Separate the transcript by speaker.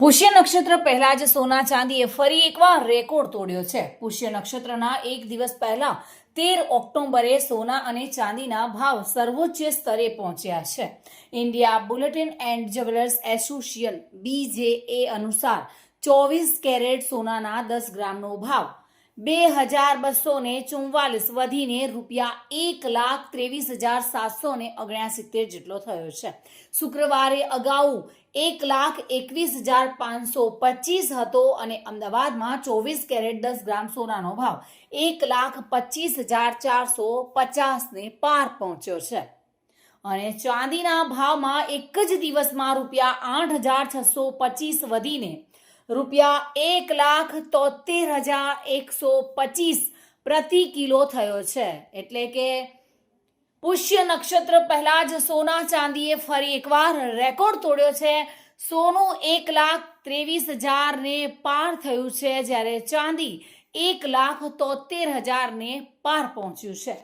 Speaker 1: પુષ્ય નક્ષત્ર પહેલા જ સોના ચાંદીએ ફરી એકવાર રેકોર્ડ તોડ્યો છે. પુષ્ય નક્ષત્રના એક દિવસ પહેલા તેર ઓક્ટોબરે સોના અને ચાંદીના ભાવ સર્વોચ્ચ સ્તરે પહોંચ્યા છે. India bulletin and jewellers association BJA અનુસાર ચોવીસ કેરેટ સોનાના દસ ગ્રામનો ભાવ બે હજાર બસો ને ચુમ્વાલીસ વધીને રૂપિયા એક લાખ ત્રેવીસ હજાર સાતસો ને ઓગણસિત્તેર જેટલો થયો છે. શુક્રવારે અગાઉ એક લાખ એકવીસ હજાર પાંચસો પચીસ હતો અને અમદાવાદમાં ચોવીસ કેરેટ દસ ગ્રામ સોનાનો ભાવ એક લાખ પચીસ હજાર ચારસો પચાસને પાર પહોંચ્યો છે. અને ચાંદીના ભાવમાં એક જ દિવસમાં રૂપિયા આઠ હજાર છસો પચીસ વધીને રૂપિયા એક લાખ તોતેર હજાર એકસો પચીસ પ્રતિ કિલો થયો છે. એટલે કે પુષ્ય નક્ષત્ર પહેલા જ સોના ચાંદીએ ફરી એકવાર રેકોર્ડ તોડ્યો છે. સોનું એક લાખ ત્રેવીસ હજારને પાર થયું છે જ્યારે ચાંદી એક લાખ તોતેર હજારને પાર પહોંચ્યું છે.